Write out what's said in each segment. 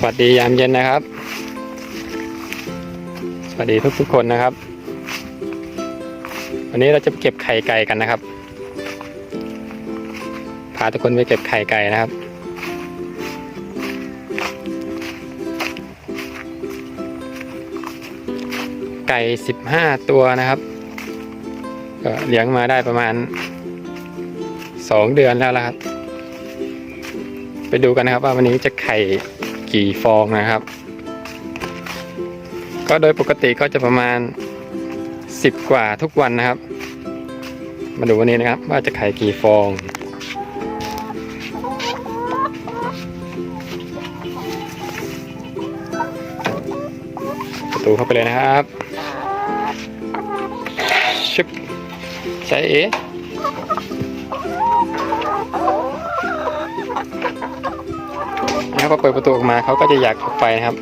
สวัสดียามเย็นนะครับ สวัสดีทุกทุกๆคนนะครับ วันนี้เราจะเก็บไข่ไก่กันนะครับ พาทุกคนไปเก็บไข่ไก่นะครับ ไก่สิบห้าตัวนะครับ ก็เลี้ยงมาได้ประมาณสองเดือนแล้วละครับ ไปดูกันนะครับว่าวันนี้จะไข่ กี่ฟองนะครับ ก็โดยปกติก็จะประมาณ 10 กว่าทุกวันนะครับ มาดูวันนี้นะครับ ว่าจะไข่กี่ฟองประตูเข้าไปเลยนะครับชึบใช่เอ๋ พอเปิดประตูออกมาเขาก็จะอยากออกไปนะครับ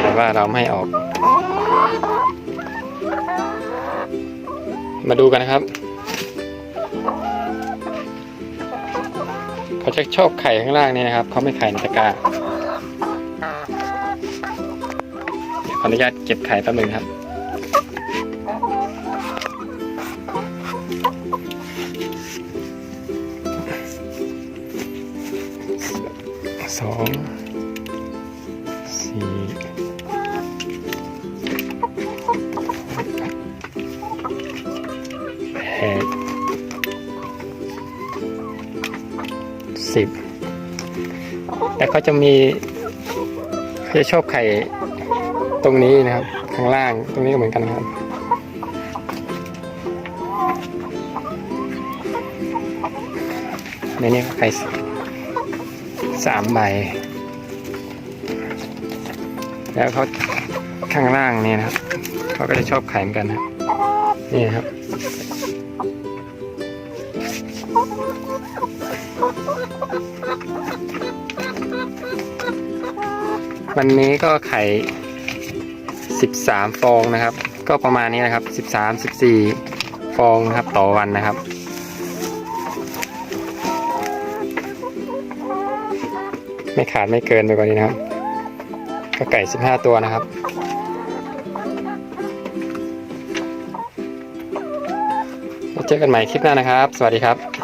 แต่ว่าเราไม่ให้ออก มาดูกันนะครับเขาจะชอบไข่ข้างล่างนี่นะครับเขาไม่ไข่ในตะกร้าขออนุญาตเก็บไข่แป๊บนึงครับ สองสี่แปดสิบแต่เขาจะมีเขาจะชอบไข่ตรงนี้นะครับ ข้างล่างตรงนี้ก็เหมือนกันนะครับในนี้ไข่ สามใบ แล้วเขาข้างล่างนี่นะครับเขาก็จะชอบไข่เหมือนกันนะนี่ครับ วันนี้ก็ไข่13ฟองนะครับ ก็ประมาณนี้นะครับ13 14ฟองนะครับต่อวันนะครับ ไม่ขาดไม่เกินไปกว่านี้นะครับ ก็ไก่15ตัวนะครับ เจอกันใหม่คลิปหน้านะครับ สวัสดีครับ